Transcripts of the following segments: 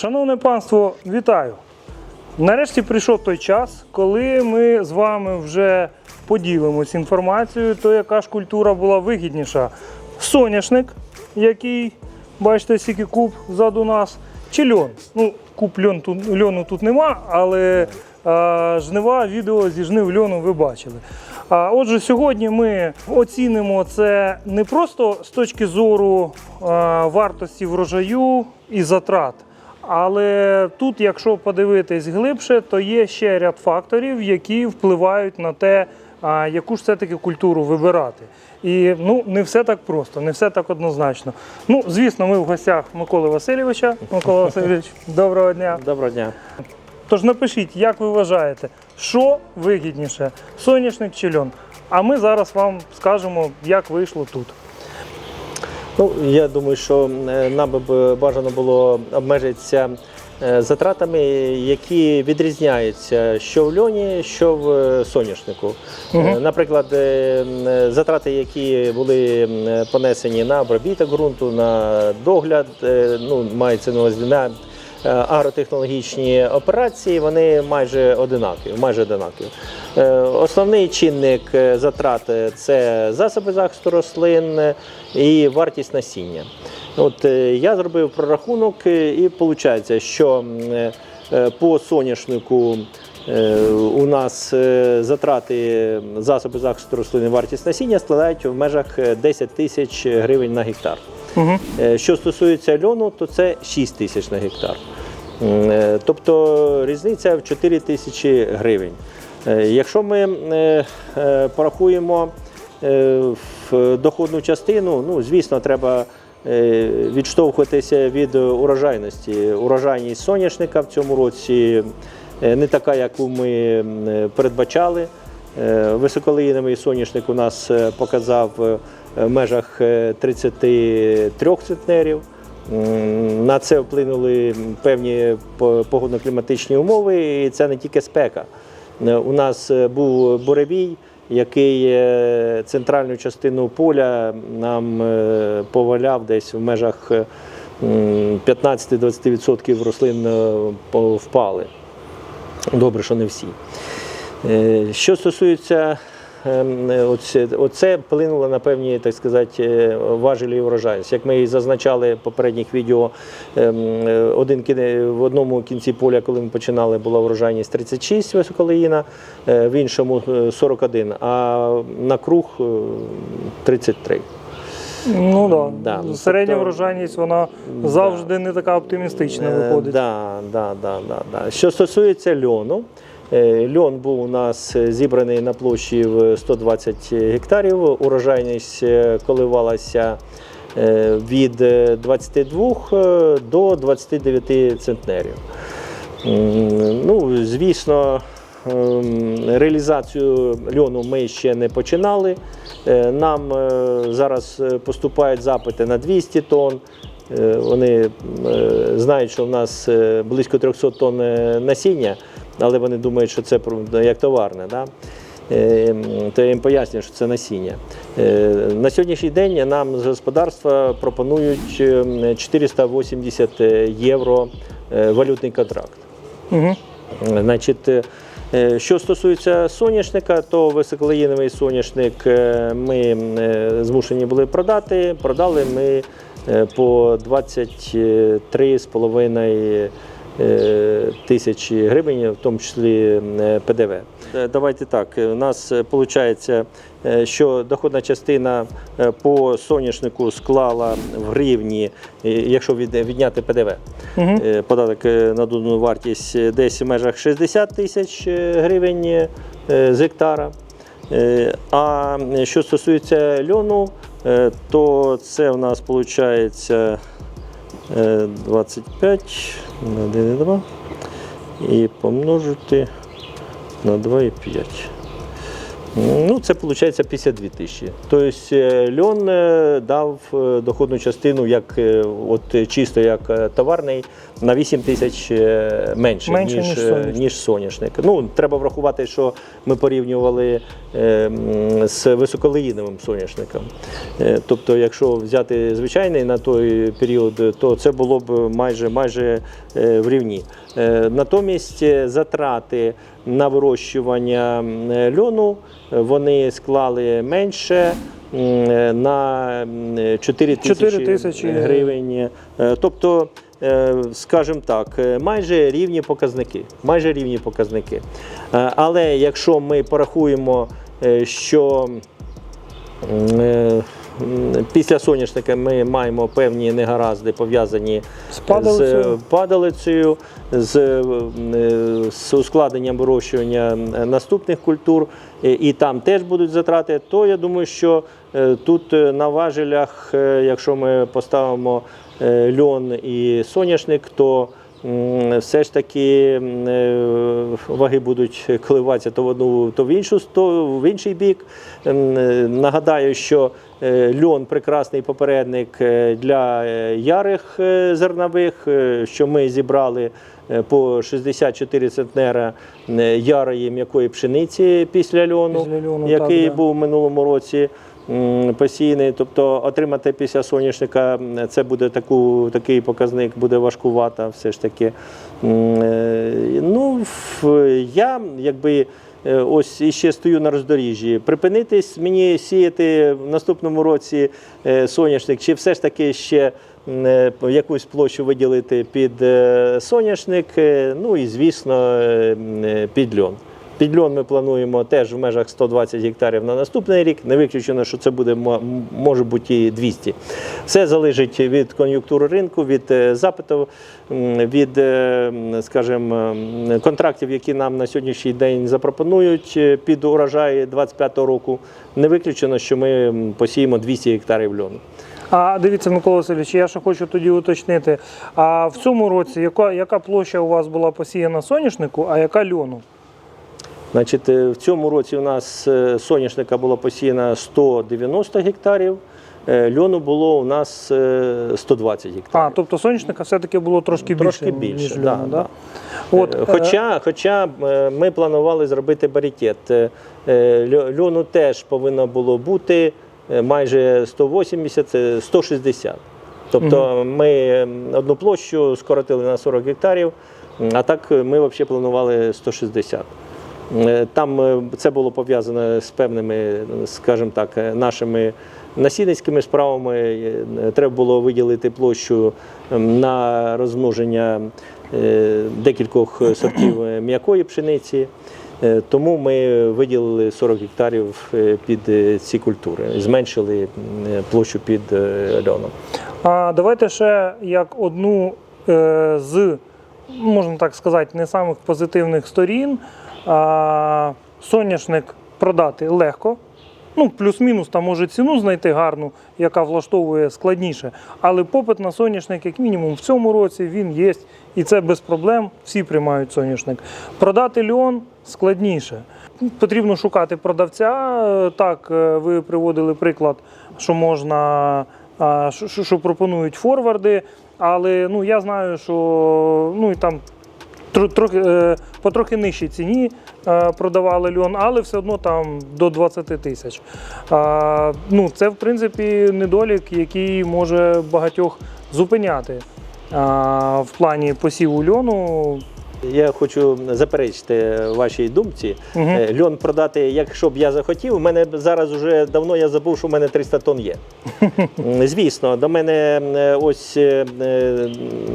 Шановне панство, вітаю! Нарешті прийшов той час, коли ми з вами вже поділимось інформацією, то яка ж культура була вигідніша. Соняшник, який, бачите, скільки куб ззаду нас, чи льон. Ну, куб льон тут, льону тут нема, але а, жнива, відео зі жнив льону ви бачили. А, отже, сьогодні ми оцінимо це не просто з точки зору а, вартості врожаю і затрат. Але тут, якщо подивитись глибше, то є ще ряд факторів, які впливають на те, яку ж все-таки культуру вибирати. І ну, не все так просто, не все так однозначно. Ну, звісно, ми в гостях Миколи Васильовича. Микола Васильович, доброго дня. Доброго дня. Тож напишіть, як ви вважаєте, що вигідніше, соняшник чи льон. А ми зараз вам скажемо, як вийшло тут. Ну, я думаю, що е, нам би бажано було обмежитися е, затратами, які відрізняються що в льоні, що в е, соняшнику. Угу. Наприклад, затрати, які були понесені на обробіток ґрунту, на догляд, ну, мається на увазі на агротехнологічні операції, вони майже одинакові. Майже одинакові. Е, Основний чинник е, затрат е, це засоби захисту рослин е, і вартість насіння. От е, я зробив прорахунок, е, і виходить, що е, е, по соняшнику е, у нас е, затрати засоби захисту рослин і вартість насіння складають в межах е, 10 тисяч гривень на гектар. Е, Що стосується льону, то це 6 тисяч на гектар. Е, Тобто різниця в 4 тисячі гривень. Е, Якщо ми порахуємо в доходну частину, ну, звісно, треба відштовхуватися від урожайності. Урожайність соняшника в цьому році не така, яку ми передбачали. Високолиновий соняшник у нас показав в межах е, 33 центнерів. На це вплинули певні погодно-кліматичні умови, і це не тільки спека. Е, У нас е, був буревій, який е, центральну частину поля нам е, поваляв десь в межах е, 15-20% рослин е, впали. Добре, що не всі. Е, Що стосується е, оце, оце вплинуло на певні, так сказати, е, важелі і врожайність. Як ми і зазначали в попередніх відео, ем, е, один в одному кінці поля, коли ми починали, була врожайність 36 високолеїна, е, в іншому е, 41, а на круг е, 33. Ну да. Да, Середня тобто- врожайність вона завжди не така оптимістична Е, виходить. Да, да, да, да, да. Що стосується льону, е, льон був у нас е, зібраний на площі в 120 гектарів. Урожайність е, коливалася е, від е, 22 е, до 29 центнерів. Ну, звісно, ем, реалізацію льону ми ще не починали. Е, Нам е, зараз е, поступають запити на 200 тонн. Е, Вони е, знають, що в нас е, близько 300 тонн е, насіння, але вони думають, що це як товарне. Да? Е, То я їм пояснюю, що це насіння. Е, На сьогоднішній день нам з господарства пропонують е, 480 євро е, валютний контракт. Угу. Значить, що стосується соняшника, то високолеїновий соняшник ми змушені були продати. Продали ми по 23,5 е, тисячі гривень, в тому числі е, ПДВ. Е, Давайте так. У нас виходить, що доходна частина е, по соняшнику склала в гривні, е, якщо відняти ПДВ. Угу. Е, податок е, на додану вартість е, десь в межах 60 тисяч е, гривень е, з гектара. Е, А що стосується льону, е, то це в нас виходить 25 на 1,2 і помножити на 2,5. Ну, це виходить 52 тисячі. Тобто е, льон е, дав е, доходну частину, як от чисто як товарний, на 8 тисяч е, менше, Менше, ніж, ніж е, соняшник. ніж соняшник. Ну, треба врахувати, що ми порівнювали е, з високолеїновим соняшником. Тобто, якщо взяти звичайний на той період, то це було б майже, майже в рівні. Натомість затрати на вирощування льону вони склали менше. На м, 4 4 тисячі гривень. Тобто, скажімо так, е, майже рівні показники. Майже рівні показники. Е, Але якщо ми порахуємо, е, що е, після соняшника ми маємо певні негаразди пов'язані З падалицею? з падалицею, з, е, з ускладненням вирощування е, наступних культур, е, і там теж будуть затрати, то я думаю, що е, тут е, на важелях, е, якщо ми поставимо е, льон і соняшник, то все ж таки е, ваги будуть коливатися то в одну, то в іншу то в інший бік. Е, Нагадаю, що е, льон прекрасний попередник е, для е, ярих е, зернових, е, що ми зібрали е, по 64 центнера е, ярої м'якої пшениці після льону, Після льону, який так, був в минулому році. М, Посійний, тобто отримати після соняшника це буде таку, такий показник, буде важкувато все ж таки. Е, Ну, я якби е, ось іще стою на роздоріжжі. Припинитись мені сіяти в наступному році е, соняшник, чи все ж таки ще якусь площу виділити під соняшник, ну і звісно під льон. Під льон ми плануємо теж в межах 120 гектарів на наступний рік. Не виключено, що це буде може бути і 200. Все залежить від кон'юнктури ринку, від е, запиту, від, е, скажімо, контрактів, які нам на сьогоднішній день запропонують е, під урожай 25 року. Не виключено, що ми посіємо 200 гектарів льону. А дивіться, Микола Васильович, я ще хочу тоді уточнити. А в цьому році яка, яка площа у вас була посіяна соняшнику, а яка льону? Значить, е, в цьому році у нас е, соняшника було посіяно 190 гектарів, е, льону було у нас е, 120 А, тобто соняшника все-таки було трошки більше, Трошки більше, ніж льону, да, да? да. От, Хоча, хоча ми планували зробити паритет. Льо- Льону теж повинно було бути майже 180, е, 160. Тобто ми одну площу скоротили на 40 гектарів, а так ми взагалі планували 160. Е, Там е, це було пов'язано з певними, скажімо так, е, нашими насінницькими справами. Треба було виділити площу на розмноження декількох сортів м'якої пшениці. Тому ми виділили 40 гектарів під ці культури, зменшили площу під льоном. А давайте ще як одну з, можна так сказати, не самих позитивних сторін. А, соняшник продати легко. Ну, плюс-мінус, там може ціну знайти гарну, яка влаштовує складніше. Але попит на соняшник, як мінімум, в цьому році він є, і це без проблем. Всі приймають соняшник. Продати льон складніше. Потрібно шукати продавця. Так, е, ви приводили приклад, що можна, що, пропонують форварди. Але ну, я знаю, що ну, і там трохи, е, по трохи нижчій ціні е, продавали льон, але все одно там до 20 тисяч. Ну, це, в принципі, недолік, який може багатьох зупиняти в плані посіву льону. Я хочу заперечити вашій думці. Е, Льон продати, якщо б я захотів, у мене зараз вже давно я забув, що в мене 300 тонн є. Звісно, до мене е, ось е, е,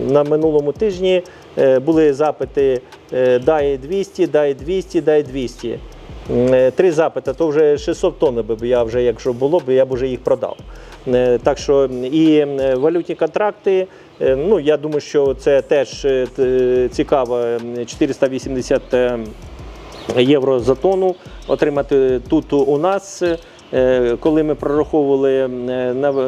на минулому тижні е, були запити е, дай 200, дай 200, дай 200. Е, Три запити, то вже 600 тонн би я вже, якщо було б, я б вже їх продав. Е, Так що і е, валютні контракти, е, ну я думаю, що це теж е, цікаво. 480 е, євро за тонну отримати тут у нас. Е, Коли ми прораховували е,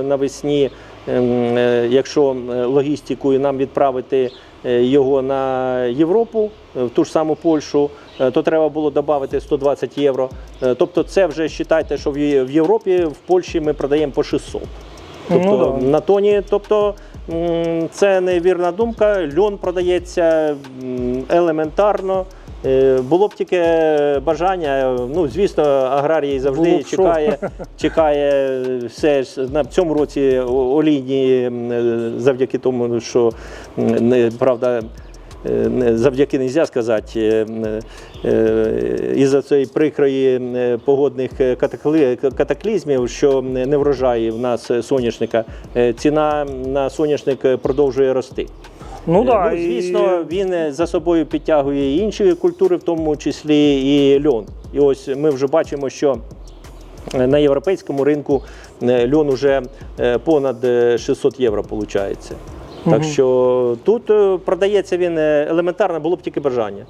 навесні, е, якщо е, логістикою нам відправити е, його на Європу, е, в ту ж саму Польщу, е, то треба було додати 120 євро. Е, Тобто, це вже вважайте, що в Європі, в Польщі ми продаємо по 600. Тобто Ну, да. на тоні, тобто це невірна думка. Льон продається елементарно. Е, Було б тільки бажання. Ну, звісно, аграрій завжди чекає, чекає все ж на цьому році олійні, е, завдяки тому, що правда. е, Завдяки не можна сказати, е, із-за цієї прикрої погодних катаклізмів, що не врожає в нас соняшника, ціна на соняшник продовжує рости. Ну да, ну, і- звісно, він е, за собою підтягує і інші культури, в тому числі і льон. І ось ми вже бачимо, що е, на європейському ринку е, льон уже понад е, 600 євро виходить. Так що тут продається він елементарно, було б тільки бажання.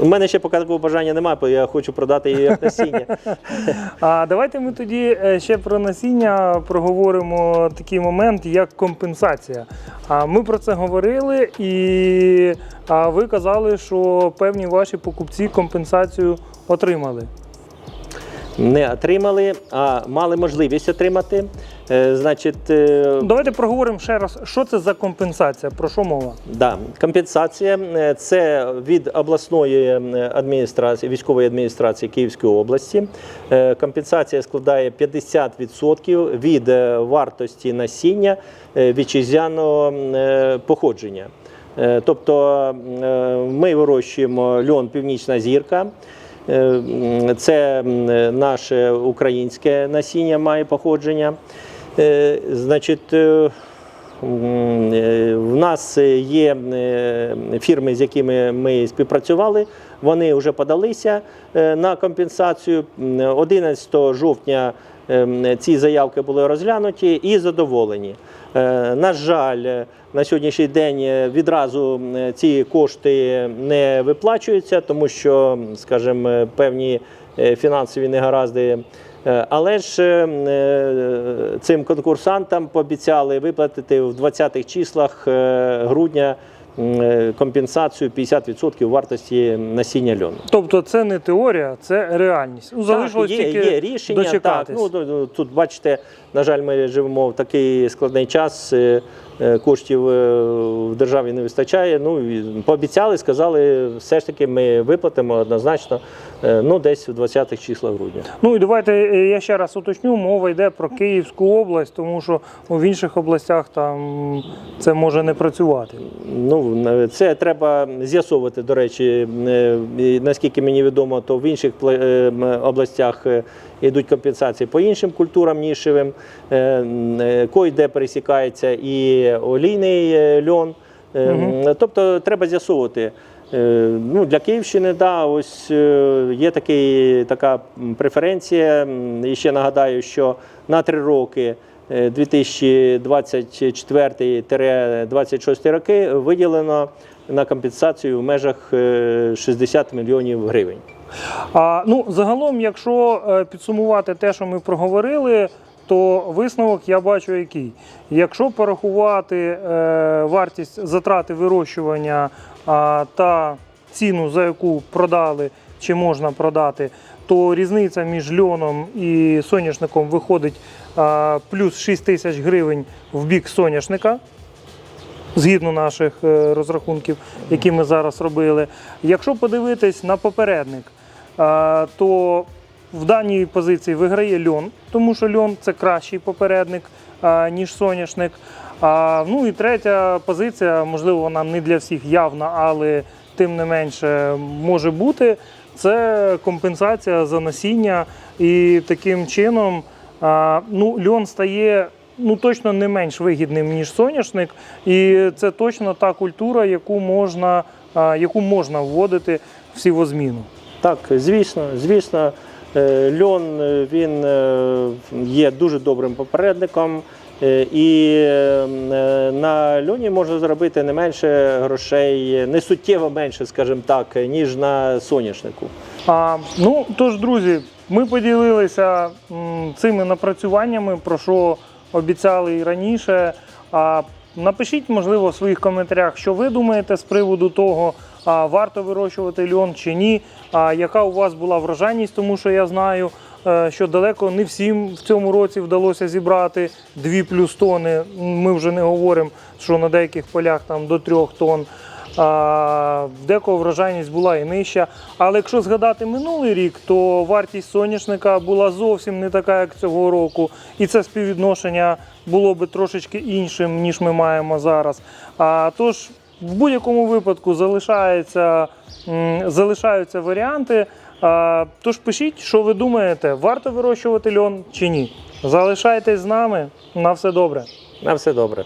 У мене ще поки такого бажання немає, бо я хочу продати її як насіння. А давайте ми тоді е, ще про насіння проговоримо такий момент, як компенсація. А ми про це говорили, і ви казали, що певні ваші покупці компенсацію отримали. Не отримали, а мали можливість отримати. Е, Значить, е, Давайте проговоримо ще раз, що це за компенсація, про що мова? Да, компенсація е, це від обласної е, адміністрації, військової адміністрації Київської області. Компенсація складає 50% від вартості насіння вітчизняного е, походження. Тобто ми вирощуємо льон Північна зірка. Це наше українське насіння має походження. Е, Значить, е, е, В нас є фірми, з якими ми співпрацювали. Вони вже подалися на компенсацію. М, 11 жовтня ці заявки були розглянуті і задоволені. На жаль, на сьогоднішній день відразу ці кошти не виплачуються, тому що, скажімо, певні фінансові негаразди. Е, Але ж е, е, цим конкурсантам пообіцяли виплатити в 20-х числах грудня компенсацію 50% вартості насіння льону. Тобто це не теорія, це реальність. Ну, залишилось так, є, тільки є рішення. дочекатись. Так, ну, тут бачите, на жаль, ми живемо в такий складний час. Е, Коштів е, в державі не вистачає. Ну пообіцяли, сказали, все ж таки ми виплатимо однозначно. е, Ну, десь в 20-х числах грудня. Ну і давайте я ще раз уточню, мова йде про Київську область, тому що в інших областях там це може не працювати. Ну, це треба з'ясовувати, до речі, наскільки мені відомо, то в інших областях йдуть компенсації по іншим культурам нішевим, е, е, кой-де пересікається і олійний е, льон. М, Тобто треба з'ясовувати. Ну, для Київщини, да, ось є такий, така преференція. І ще нагадаю, що на три роки е, 2024-2026 роки виділено на компенсацію в межах е, 60 мільйонів гривень. А ну загалом, якщо е, підсумувати те, що ми проговорили, то висновок я бачу який. Якщо порахувати е, вартість затрати вирощування а, та ціну, за яку продали чи можна продати, то різниця між льоном і соняшником виходить а, плюс 6 тисяч гривень в бік соняшника згідно наших е, розрахунків, які ми зараз робили. Якщо подивитись на попередник, то в даній позиції виграє льон, тому що льон це кращий попередник, ніж соняшник. Ну і третя позиція, можливо, вона не для всіх явна, але тим не менше може бути. Це компенсація за насіння, і таким чином ну, льон стає ну, точно не менш вигідним, ніж соняшник, і це точно та культура, яку можна, яку можна вводити в сівозміну. Так, звісно, звісно, е, льон е, він е, є дуже добрим попередником. І на льоні можна заробити не менше грошей, не суттєво менше, скажімо так, ніж на соняшнику. А, ну, тож, друзі, ми поділилися цими напрацюваннями, про що обіцяли і раніше. А, напишіть, можливо, в своїх коментарях, що ви думаєте з приводу того, варто вирощувати льон чи ні. А яка у вас була врожайність, тому що я знаю, е, що далеко не всім в цьому році вдалося зібрати 2 плюс тони. Ми вже не говоримо, що на деяких полях там до 3 тонн. В декого врожайність була і нижча. Але якщо згадати минулий рік, то вартість соняшника була зовсім не така, як цього року. І це співвідношення було би трошечки іншим, ніж ми маємо зараз. А, тож в будь-якому випадку залишається, залишаються варіанти. Тож пишіть, що ви думаєте, варто вирощувати льон чи ні. Залишайтесь з нами. На все добре. На все добре.